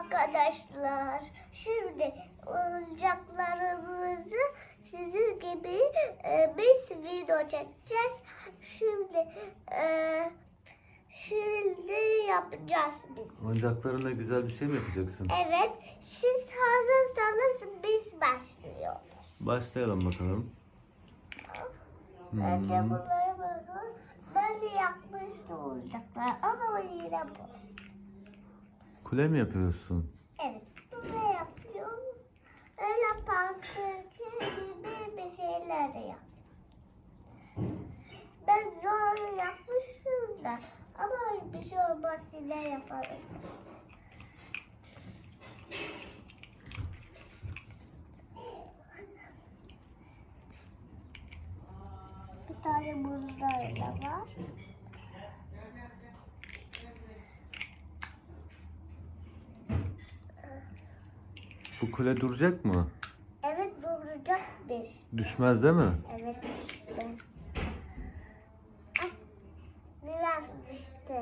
arkadaşlar. Şimdi oyuncaklarımızı sizin gibi e, biz video çekeceğiz. Şimdi e, şimdi yapacağız. Oyuncaklarına güzel bir şey mi yapacaksın? Evet, siz hazırsanız biz başlıyoruz. Başlayalım bakalım. Ben de Hmm. bunları bakın. Ben de yapmıştım oyuncaklar ama yine boz. Kule mi yapıyorsun? Evet, bunu yapıyorum. Öyle pankeki gibi bir şeyler de yap. Ben zor yapmışım da ama bir şey olmaz yine yaparım. Bir tane bunlar da var. Bu kule duracak mı? Evet duracak bir. Düşmez değil mi? Evet düşmez. Ah, biraz düştü.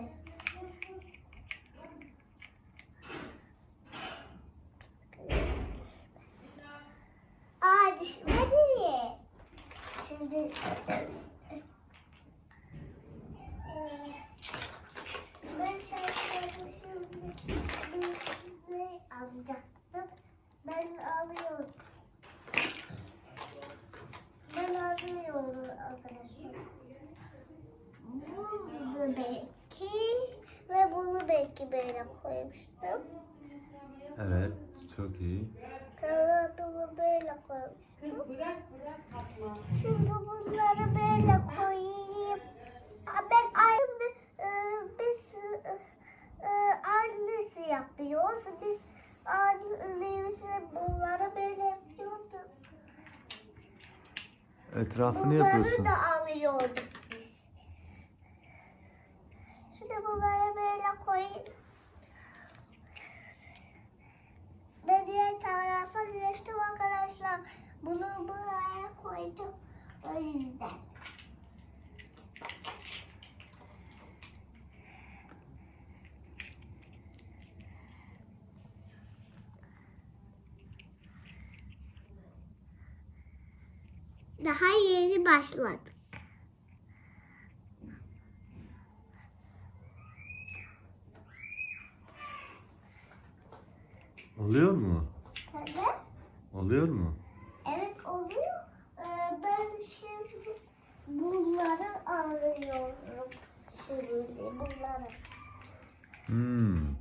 Aa düşmedi. Şimdi ben şaşırmışım. Biz ne alacaktık? Ben alıyorum. Ben arıyorum arkadaşlar. Bunu belki ve bunu belki böyle koymuştum. Evet. Çok iyi. Sonra bunu böyle koymuştum. Şimdi bunları böyle koyayım. Ben aynı e, biz e, annesi yapıyoruz. Biz annesi bunları böyle yapıyorduk. Etrafını Bunları yapıyorsun. da alıyorduk biz. Şimdi bunları böyle koyayım. Ve diğer tarafa geçtim arkadaşlar. Bunu buraya koydum. O yüzden. Daha yeni başladık. Oluyor mu? Evet. Oluyor mu? Evet oluyor. Bunları alıyorum. Şimdi bunları. Hmm.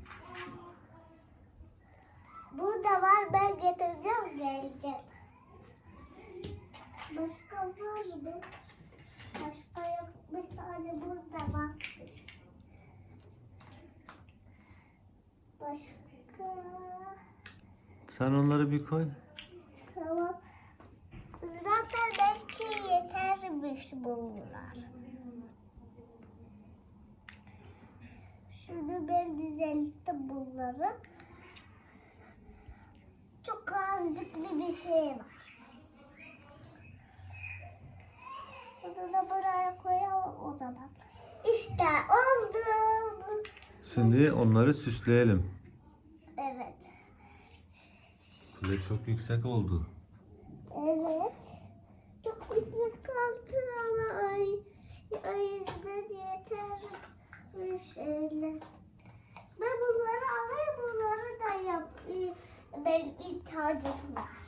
Burada var ben getireceğim geleceğim. Başka var mı? Başka yok. Bir tane burada varmış. Başka... Sen onları bir koy. Tamam. Zaten belki yetermiş bunlar. Şunu ben düzelttim bunları. Çok azıcık bir bir şey var. Bunu da buraya koyalım o zaman. İşte oldu. Şimdi onları süsleyelim. Evet. Kule çok yüksek oldu. Evet. Güzel kaldı ama ay, ay yüzden yeter bir şeyler. Ben bunları alayım, bunları da yap. Ben ihtiyacım var.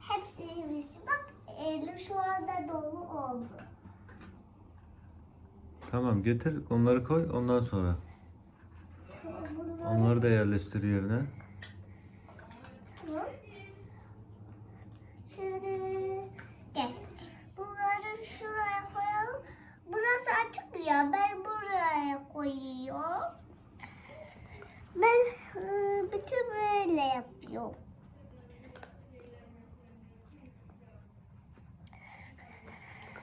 Hepsiymiş. Bak elim şu anda dolu oldu. Tamam getir onları koy ondan sonra. Onları da yerleştir yerine. Tamam. Şöyle gel. Bunları şuraya koyalım. Burası açık ya. Ben buraya koyuyorum. Ben e, bütün böyle yapıyorum.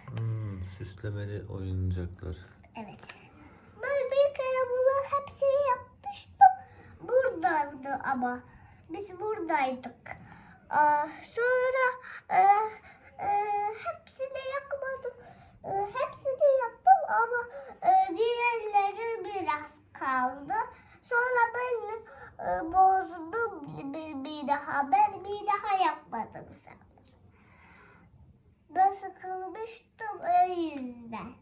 Hmm, süslemeli oyuncaklar. Evet. Ben bir kere bunu hepsini yapmıştım. Buradaydı ama. Biz buradaydık. Aa, sonra e, e, hepsini yakmadım. E, hepsini yaktım ama e, diğerleri biraz kaldı. Sonra e, bozdum bir, bir daha. Ben bir daha yapmadım sen. Ben sıkılmıştım o yüzden.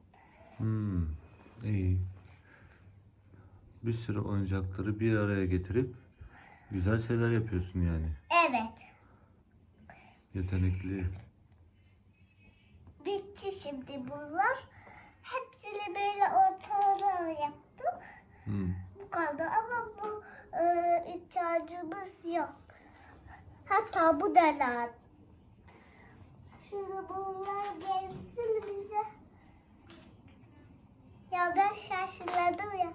Hmm, iyi. Bir sürü oyuncakları bir araya getirip güzel şeyler yapıyorsun yani. Evet. Yetenekli. Bitti şimdi bunlar. Hepsini böyle ortalara yaptım. Hmm. Kadar ama bu e, ihtiyacımız yok. Hatta bu da lazım. Şunu bunlar gelsin bize. Ya ben şaşırdım ya.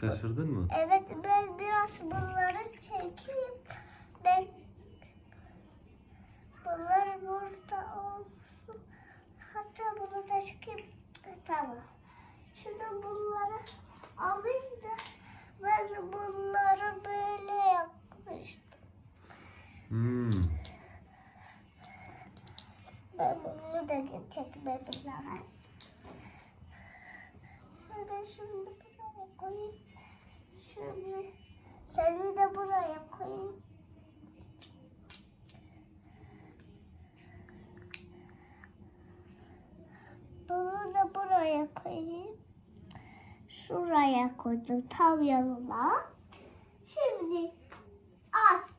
Şaşırdın mı? Evet ben biraz bunları çekeyim. Ben bunlar burada olsun. Hatta bunu da çekeyim. E, Tamam. Şunu bunları alayım ben bunları böyle yapmıştım. Hmm. Ben bunu da çekmedim lazım. Şöyle şimdi buraya koyayım. Şöyle seni de buraya koyayım. Bunu da buraya koyayım. Şuraya koydum tam yanına. Şimdi az.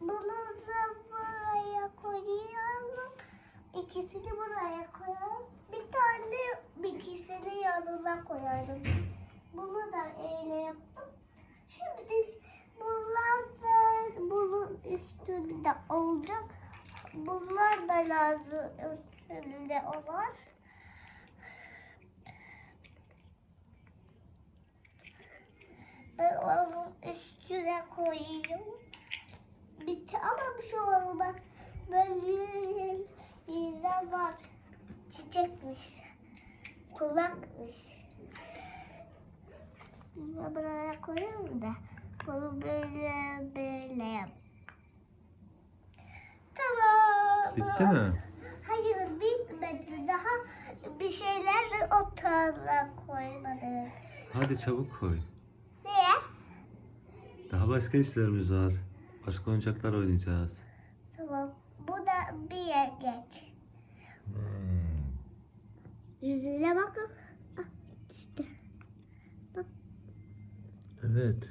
Bunu da buraya koyalım. İkisini buraya koyalım. Bir tane ikisini yanına koyalım. Bunu da öyle yaptım. Şimdi bunlar da bunun üstünde olacak. Bunlar da lazım üstünde olan. Ben onun üstüne koyayım. Bitti ama bir şey olmaz. Böyle yine var. Çiçekmiş. Kulakmış. Bunu buraya koyalım da bunu böyle böyle yap. Tamam. Bitti mi? Hayır bitmedi. Daha bir şeyler otağına koymadım. Hadi çabuk koy. Daha başka işlerimiz var. Başka oyuncaklar oynayacağız. Tamam. Bu da bir yer geç. Hmm. Yüzüne bakın. Ah, işte. Evet.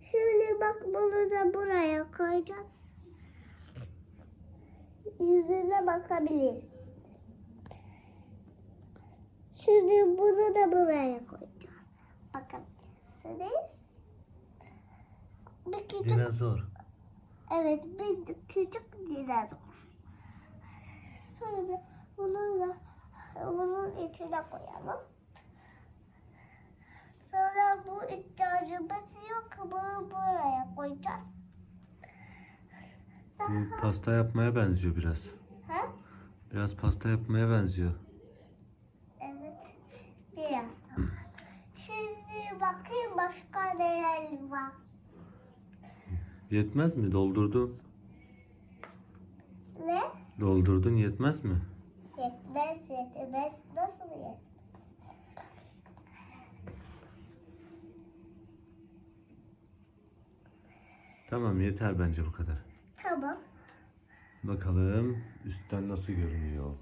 Şimdi bak bunu da buraya koyacağız. Yüzüne bakabilirsiniz. Şimdi bunu da buraya koyacağız. Bakabilirsiniz. Bir küçük, Dinozor. evet bir küçük dinozor. Sonra bunu da bunun içine koyalım. Sonra bu ihtiyacımız yok. Bunu buraya koyacağız. Bu pasta yapmaya benziyor biraz. ha? Biraz pasta yapmaya benziyor. Evet. Biraz daha. Şimdi bakayım neler var. Yetmez mi? Doldurdun. Ne? Doldurdun yetmez mi? Yetmez yetmez. Nasıl yetmez? Tamam yeter bence bu kadar. Tamam. Bakalım üstten nasıl görünüyor.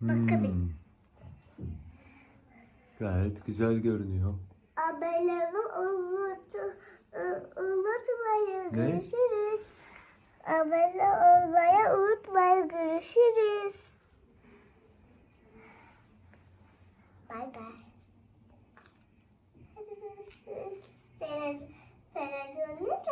Bakalım. Hmm. Gayet güzel görünüyor. Abonelerini unut, unutmayın. Görüşürüz. Abone olmayı unutmayın. Görüşürüz. Bay bay. Hadi görüşürüz. Televizyonu ne